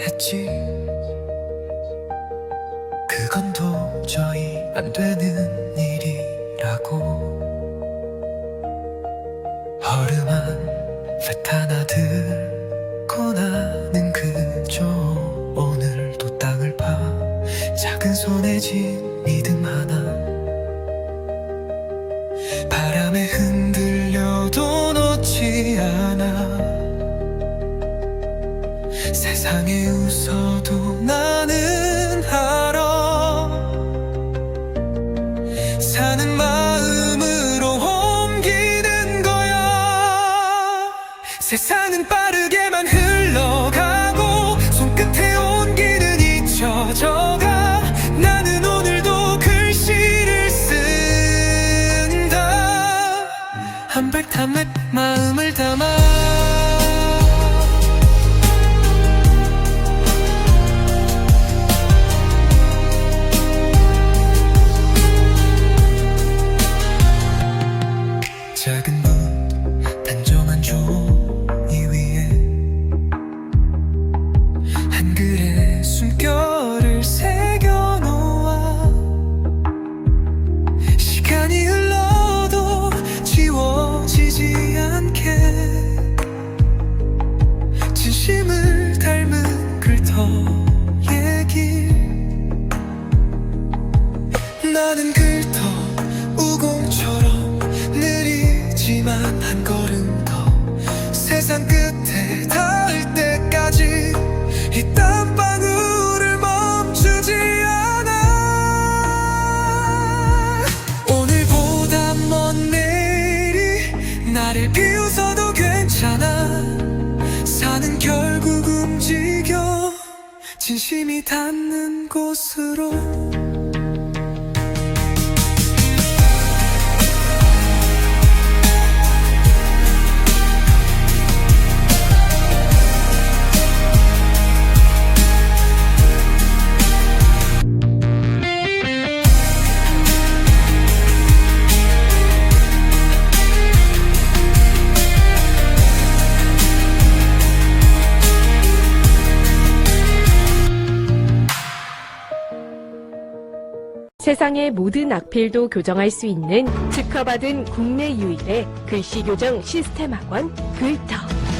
했지. 그건 도저히 안 되는 일이라고. 허름한 펫 하나 들고 나는 그저 오늘도 땅을 파. 작은 손에 쥔 믿음 하나. 바람에 세상에 웃어도 나는 알아. 사는 마음으로 옮기는 거야. 세상은 빠르게만 흘러가고 손끝에 온기는 잊혀져가 나는 오늘도 글씨를 쓴다. 한백탐에 마음을 담아 작은 문 단정한 종이 위에 한글에 숨결을 새겨놓아 시간이 흘러도 지워지지 않게 진심을 닮은 글터의 길 나는 글터 느리지만 한 걸음 더. 세상 끝에 닿을 때까지 이 땀방울을 멈추지 않아. 오늘보다 먼 내일이 나를 비웃어도 괜찮아. 사는 결국 움직여 진심이 닿는 곳으로 세상의 모든 악필도 교정할 수 있는 특허받은 국내 유일의 글씨 교정 시스템 학원 글터.